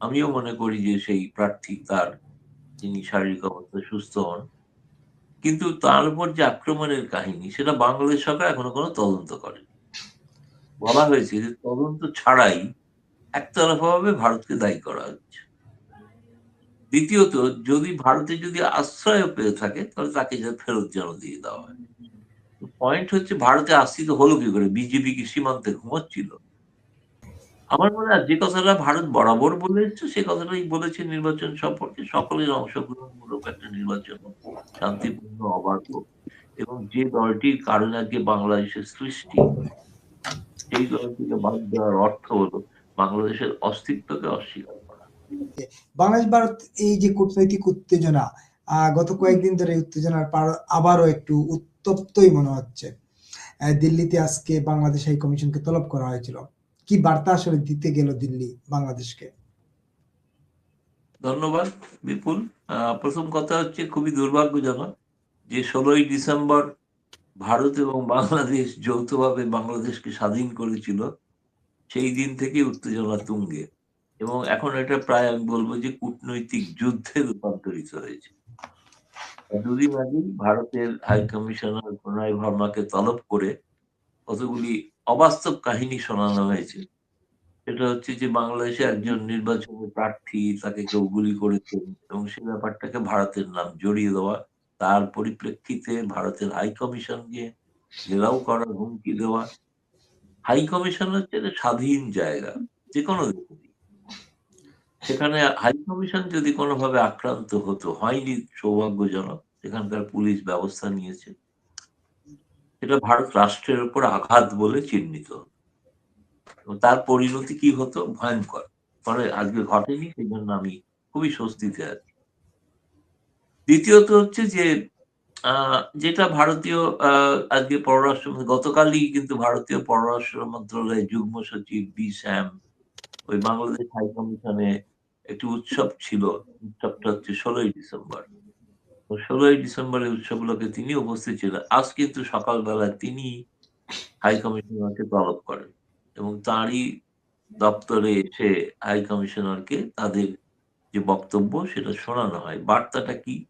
আমিও মনে করি যে সেই প্রার্থী তার, তিনি শারীরিক অবস্থা সুস্থ হন। কিন্তু তার উপর যে আক্রমণের কাহিনী, সেটা বাংলাদেশ সরকার এখনও কোনো তদন্ত করে বলা হয়েছে যে তদন্ত ছাড়াই একতরফাভাবে ভারতকে দায়ী করা হচ্ছে। দ্বিতীয়ত, যদি ভারতে যদি আশ্রয় পেয়ে থাকে, তাহলে তাকে ফেরত যেন দিয়ে দেওয়া হয়। পয়েন্ট হচ্ছে, ভারতে আশ্রিত হলো কি করে? বিজেপি কি সীমান্তে ঘুমাচ্ছিল? আমার মনে হয় যে কথাটা ভারত বরাবর বলে এসছে সে কথাটাই বলেছে নির্বাচন সম্পর্কে। সকলের অংশগ্রহণমূলক একটা নির্বাচন শান্তিপূর্ণ, অবাধ এবং যে দলটির কারণে আজকে বাংলাদেশের সৃষ্টি, সেই দলটিকে বাদ দেওয়ার অর্থ হলো বাংলাদেশের অস্তিত্বকে অস্বীকার করা। বাংলাদেশ, ভারত এই যে কূটনৈতিক উত্তেজনা গত কয়েকদিন ধরে উত্তেজনার পার আবারও একটু উত্তপ্তই মনে হচ্ছে। দিল্লিতে আজকে বাংলাদেশ হাই কমিশনকে তলব করা হয়েছিল। কি বার্তা আসলে দিতে গেল দিল্লি বাংলাদেশকে? ধন্যবাদ, বিপুল। প্রথম কথা হচ্ছে খুবই দুর্ভাগ্যজনক যে ষোলোই ডিসেম্বর ভারত এবং বাংলাদেশ যৌথভাবে বাংলাদেশকে স্বাধীন করেছিল, সেই দিন থেকে উত্তেজনা তুঙ্গে। এবং এখন এটা প্রায় আমি বলব যে কূটনৈতিক যুদ্ধে রূপান্তরিত হয়েছে। দুদিন আগেই ভারতের হাই কমিশনার প্রণয় ভার্মাকে তলব করে কতগুলি অবাস্তব কাহিনী শোনানো হয়েছে। সেটা হচ্ছে যে, বাংলাদেশে একজন নির্বাচনী প্রার্থী তাকে কেউ গুলি করেছেন এবং সে ব্যাপারটাকে ভারতের নাম জড়িয়ে দেওয়া, তার পরিপ্রেক্ষিতে ভারতের হাই কমিশনকে ঘেরাও করার হুমকি দেওয়া। হাই কমিশন হচ্ছে স্বাধীন জায়গা যে কোনো। সেখানে হাই কমিশন যদি কোনোভাবে আক্রান্ত হতো, হয়নি সৌভাগ্যজনক। সেখানকার পুলিশ ব্যবস্থা নিয়েছে। এটা ভারত রাষ্ট্রের উপর আঘাত বলে চিহ্নিত। তার পরিণতি কি হতো? ভয়ঙ্কর। পরে আজকে ঘটেনি সেই জন্য আমি খুবই স্বস্তিতে আছি। দ্বিতীয়ত হচ্ছে যে যেটা ভারতীয় আজকে পররাষ্ট্র গতকালই কিন্তু ভারতীয় পররাষ্ট্র মন্ত্রণালয়ের যুগ্ম সচিব বি শ্যাম ওই বাংলাদেশ হাই কমিশনে একটি উৎসব ছিল, উৎসবটা হচ্ছে ষোলোই ডিসেম্বর। ষোলোই ডিসেম্বরের উৎসবগুলোকে তিনি উপস্থিত ছিলেন। আজ কিন্তু সকালবেলা তিনি হাই কমিশনারকে তলব করেন এবং তারই দপ্তরে এসে হাই কমিশনারকে তাদের যে বক্তব্য সেটা শোনানো হয়। বার্তাটা কি?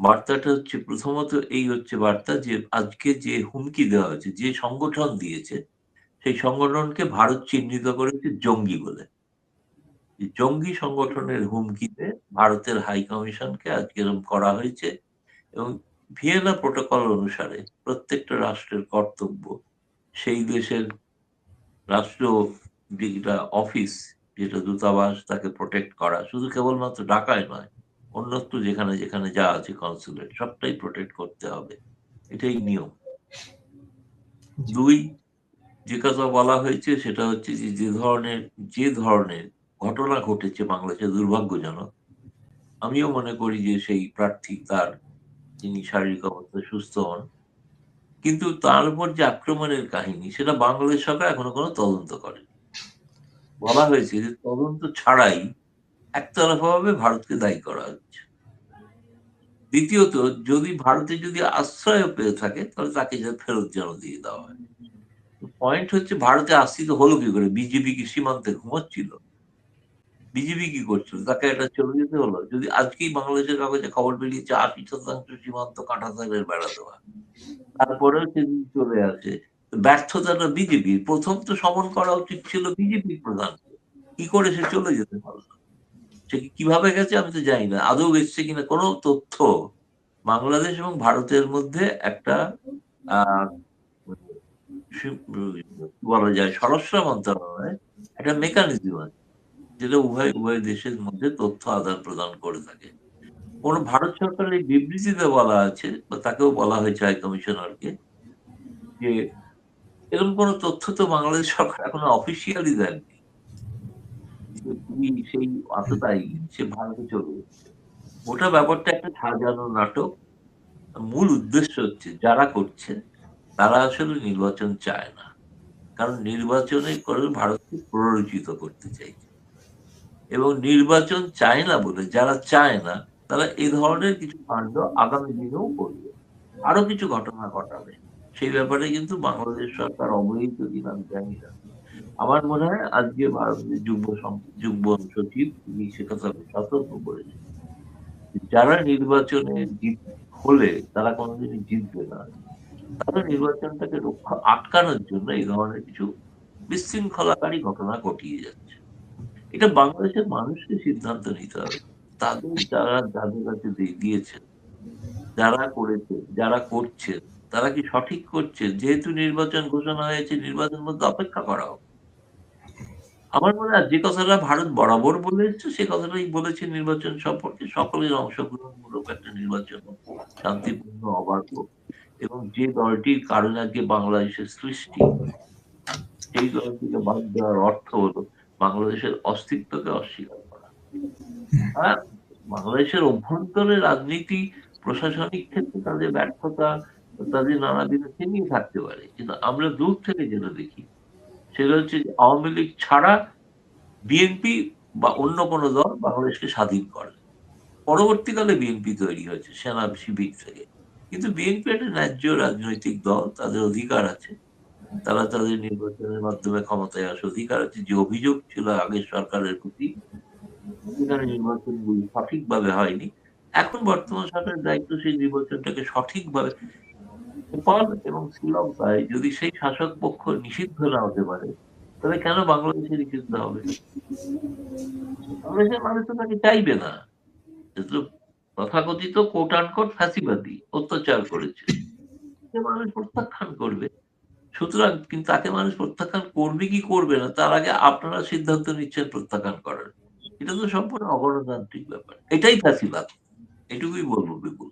বার্তাটা হচ্ছে, প্রথমত এই হচ্ছে বার্তা যে, আজকে যে হুমকি দেওয়া হয়েছে, যে সংগঠন দিয়েছে, সেই সংগঠনকে ভারত চিহ্নিত করেছে জঙ্গি বলে। জঙ্গি সংগঠনের হুমকিতে ভারতের হাই কমিশনকে আজকে এরকম করা হয়েছে এবং ভিয়েনা প্রোটোকল অনুসারে প্রত্যেকটা রাষ্ট্রের কর্তব্য সেই দেশের রাষ্ট্র যেটা অফিস যেটা দূতাবাস তাকে প্রোটেক্ট করা। শুধু কেবলমাত্র ঢাকায় নয় অন্যত্র যেখানে যেখানে যা আছে কনসুলেট সবটাই প্রোটেক্ট করতে হবে। এটাই নিয়ম। দুই যে কথা বলা হয়েছে সেটা হচ্ছে যে যে ধরনের যে ধরনের ঘটনা ঘটেছে বাংলাদেশে দুর্ভাগ্যজনক আমিও মনে করি যে সেই প্রার্থী তার তিনি শারীরিক অবস্থা সুস্থ হন। কিন্তু তার উপর যে আক্রমণের কাহিনী, সেটা বাংলাদেশ সরকার এখনও কোনো তদন্ত করে বলা হয়েছে যে তদন্ত ছাড়াই একতরফাভাবে ভারতকে দায়ী করা হচ্ছে। দ্বিতীয়ত, যদি ভারতে যদি আশ্রয় পেয়ে থাকে, তাহলে তাকে যেন ফেরত যেন দিয়ে দেওয়া হয়। পয়েন্ট হচ্ছে, ভারতে আশ্রিত হলো কি করে? বিজেপি কি সীমান্তে ঘুমাচ্ছিল? বিজেপি কি করছিল? তাকে এটা চলে যেতে হলো। যদি আজকেই বাংলাদেশের কাগজে খবর বেরিয়েছে আশি শতাংশ সীমান্ত কাঁটাতারের বেড়া দেওয়া। তারপরেও সেদিন চলে আসে। ব্যর্থতাটা বিজেপির প্রথম তো সমন করা উচিত ছিল বিজেপির প্রধান। কি করে সে চলে যেতে পারল? সে কীভাবে গেছে আমি তো জানি না। আদৌ গেছে কিনা কোনো তথ্য বাংলাদেশ এবং ভারতের মধ্যে একটা বলা যায় স্বরাষ্ট্র মন্ত্রণালয় একটা মেকানিজম আছে। যেটা উভয় উভয় দেশের মধ্যে তথ্য আদান প্রদান করে থাকে। কোন ভারত সরকারের এই বিবৃতিতে বলা আছে, বা তাকেও বলা হয়েছে হাই কমিশনারকে, যে এরকম কোন তথ্য তো বাংলাদেশ সরকার এখনও অফিসিয়ালি দেননি সেই সে ভারতে চলে ওটা ব্যাপারটা একটা সাজানো নাটক। মূল উদ্দেশ্য হচ্ছে যারা করছে, তারা আসলে নির্বাচন চায় না। কারণ নির্বাচনে করে ভারতকে প্ররোচিত করতে চাইছে। এবং নির্বাচন চায় না বলে, যারা চায় না, তারা এই ধরনের কিছু কাণ্ড আগামী দিনেও করবে। আরও কিছু ঘটনা ঘটাবে। সেই ব্যাপারে কিন্তু বাংলাদেশ সরকার অবহিত কিনা আমি জানি না। আমার মনে হয় আজকে ভারতের সম- যুগ্ম সচিব তিনি সে কথা সতর্ক করেছেন। যারা নির্বাচনে জিত, হলে তারা কোনোদিনই জিতবে না। তারা নির্বাচনটাকে রক্ষা, আটকানোর জন্য এই ধরনের কিছু বিশৃঙ্খলাকারী ঘটনা ঘটিয়ে যাচ্ছে। এটা বাংলাদেশের মানুষকে সিদ্ধান্ত নিতে হবে। তাদের যারা যাদের কাছে দিয়ে দিয়েছেন যারা করেছে, যারা করছেন তারা কি সঠিক করছে? যেহেতু নির্বাচন ঘোষণা হয়েছে নির্বাচন মধ্যে অপেক্ষা করা হোক। আমার মনে হয় যে কথাটা ভারত বরাবর বলে এসছে, সে কথাটাই বলেছে নির্বাচন সম্পর্কে। সকলের অংশগ্রহণমূলক একটা নির্বাচন শান্তিপূর্ণ অবাধ এবং যে দলটির কারণে আজকে বাংলাদেশের সৃষ্টি, সেই দলটিকে বাদ দেওয়ার অর্থ হলো বাংলাদেশের অস্তিত্বকে অস্বীকার করা। আর বাংলাদেশের অভ্যন্তরে রাজনীতি প্রশাসনিক ক্ষেত্রে তাদের ব্যর্থতা তাদের নানা বিরোধী নিয়ে থাকতে পারে। কিন্তু আমরা দূর থেকে যেটা দেখি সেটা হচ্ছে যে আওয়ামী লীগ ছাড়া বিএনপি বা অন্য কোনো দল বাংলাদেশকে স্বাধীন করে। পরবর্তীকালে বিএনপি তৈরি হয়েছে সেনা শিবির থেকে। কিন্তু বিএনপি একটা ন্যায্য রাজনৈতিক দল তাদের অধিকার আছে। তারা তাদের নির্বাচনের মাধ্যমে ক্ষমতায় আসে অধিকার আছে। যে অভিযোগ ছিল আগের সরকারের প্রতি নির্বাচনগুলি সঠিকভাবে হয়নি। এখন বর্তমান সরকারের দায়িত্ব সেই নির্বাচনটাকে সঠিকভাবে নেপাল এবং শ্রীলঙ্কায় যদি সেই শাসক পক্ষ নিষিদ্ধ না হতে পারে, তাহলে কেন বাংলাদেশে নিষিদ্ধ হবে? বাংলাদেশের মানুষ তো তাকে চাইবে না। তথাকথিত কোট আনকোট অত্যাচার করেছে। সে মানুষ প্রত্যাখ্যান করবে। সুতরাং কিন্তু তাকে মানুষ প্রত্যাখ্যান করবে কি করবে না, তার আগে আপনারা সিদ্ধান্ত নিচ্ছেন প্রত্যাখ্যান করার। এটা তো সম্পূর্ণ অগণতান্ত্রিক ব্যাপার। এটাই ফ্যাসিবাদ। এটুকুই বলব, বিপুল।